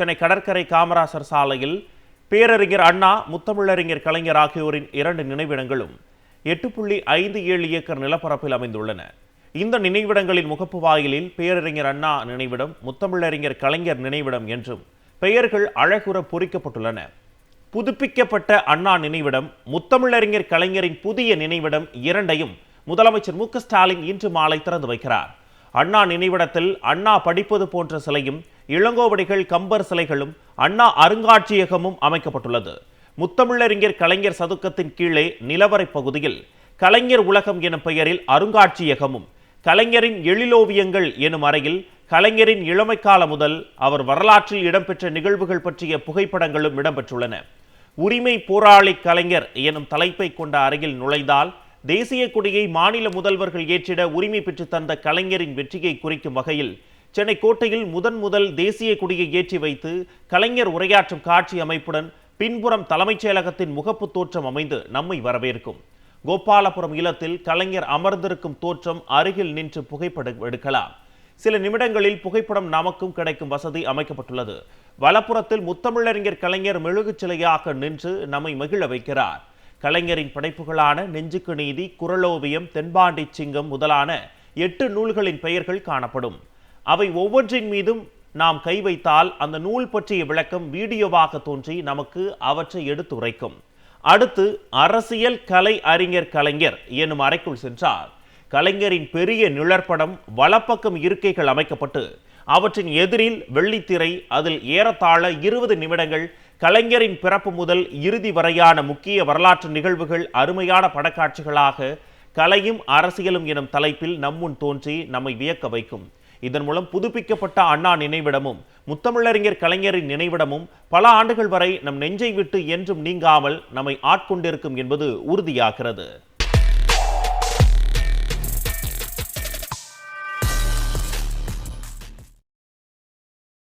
சென்னை கடற்கரை காமராசர் சாலையில் பேரறிஞர் அண்ணா முத்தமிழறிஞர் கலைஞர் ஆகியோரின் இரண்டு நினைவிடங்களும் எட்டு புள்ளி ஐந்து ஏழு ஏக்கர் நிலப்பரப்பில் அமைந்துள்ளன. இந்த நினைவிடங்களின் முகப்பு வாயிலில் பேரறிஞர் அண்ணா நினைவிடம் முத்தமிழறிஞர் கலைஞர் நினைவிடம் என்றும் பெயர்கள் அழகுற பொறிக்கப்பட்டுள்ளன. புதுப்பிக்கப்பட்ட அண்ணா நினைவிடம் முத்தமிழறிஞர் கலைஞரின் புதிய நினைவிடம் இரண்டையும் முதலமைச்சர் மு ஸ்டாலின் இன்று மாலை திறந்து வைக்கிறார். அண்ணா நினைவிடத்தில் அண்ணா படிப்பது போன்ற சிலையும் இளங்கோவடிகள் கம்பர் சிலைகளும் அண்ணா அருங்காட்சியகமும் அமைக்கப்பட்டுள்ளது. முத்தமிழறிஞர் கலைஞர் சதுக்கத்தின் கீழே நிலவரை பகுதியில் கலைஞர் உலகம் எனும் பெயரில் அருங்காட்சியகமும் கலைஞரின் எழிலோவியங்கள் எனும் அறையில் கலைஞரின் இளமை கால முதல் அவர் வரலாற்றில் இடம்பெற்ற நிகழ்வுகள் பற்றிய புகைப்படங்களும் இடம்பெற்றுள்ளன. உரிமை போராளி கலைஞர் எனும் தலைப்பை கொண்ட அறையில் நுழைந்தால் தேசிய கொடியை மாநில முதல்வர்கள் ஏற்றிட உரிமை பெற்று தந்த கலைஞரின் வெற்றியை குறிக்கும் வகையில் சென்னை கோட்டையில் முதன் முதல் தேசிய கொடியை ஏற்றி வைத்து கலைஞர் உரையாற்றும் காட்சி அமைப்புடன் பின்புறம் தலைமைச் செயலகத்தின் முகப்பு தோற்றம் அமைந்து நம்மை வரவேற்கும். கோபாலபுரம் இல்லத்தில் கலைஞர் அமர்ந்திருக்கும் தோற்றம் அருகில் நின்று புகைப்படம் எடுக்கலாம். சில நிமிடங்களில் புகைப்படம் நமக்கும் கிடைக்கும் வசதி அமைக்கப்பட்டுள்ளது. வலப்புறத்தில் முத்தமிழறிஞர் கலைஞர் மெழுகு சிலையாக நின்று நம்மை மகிழ வைக்கிறார். கலைஞரின் படைப்புகளான நெஞ்சுக்கு நீதி குரலோவியம் தென்பாண்டி சிங்கம் முதலான எட்டு நூல்களின் பெயர்கள் காணப்படும். அவை ஒவ்வொன்றின் மீதும் நாம் கை வைத்தால் அந்த நூல் பற்றிய விளக்கம் வீடியோவாக தோன்றி நமக்கு அவற்றை எடுத்துரைக்கும். அடுத்து அரசியல் கலை அறிஞர் கலைஞர் என்னும் அறைக்குள் சென்றார். கலைஞரின் பெரிய நிழற்படம் வலப்பக்கம் இருக்கைகள் அமைக்கப்பட்டு அவற்றின் எதிரில் வெள்ளித்திரை அதில் ஏறத்தாழ இருபது நிமிடங்கள் கலைஞரின் பிறப்பு முதல் இறுதி வரையான முக்கிய வரலாற்று நிகழ்வுகள் அருமையான படக்காட்சிகளாக கலையும் அரசியலும் எனும் தலைப்பில் நம்முன் தோன்றி நம்மை வியக்க வைக்கும். இதன் மூலம் புதுப்பிக்கப்பட்ட அண்ணா நினைவிடமும் முத்தமிழறிஞர் கலைஞரின் நினைவிடமும் பல ஆண்டுகள் வரை நம் நெஞ்சை விட்டு என்றும் நீங்காமல் நம்மை ஆட்கொண்டிருக்கும் என்பது உறுதியாகிறது.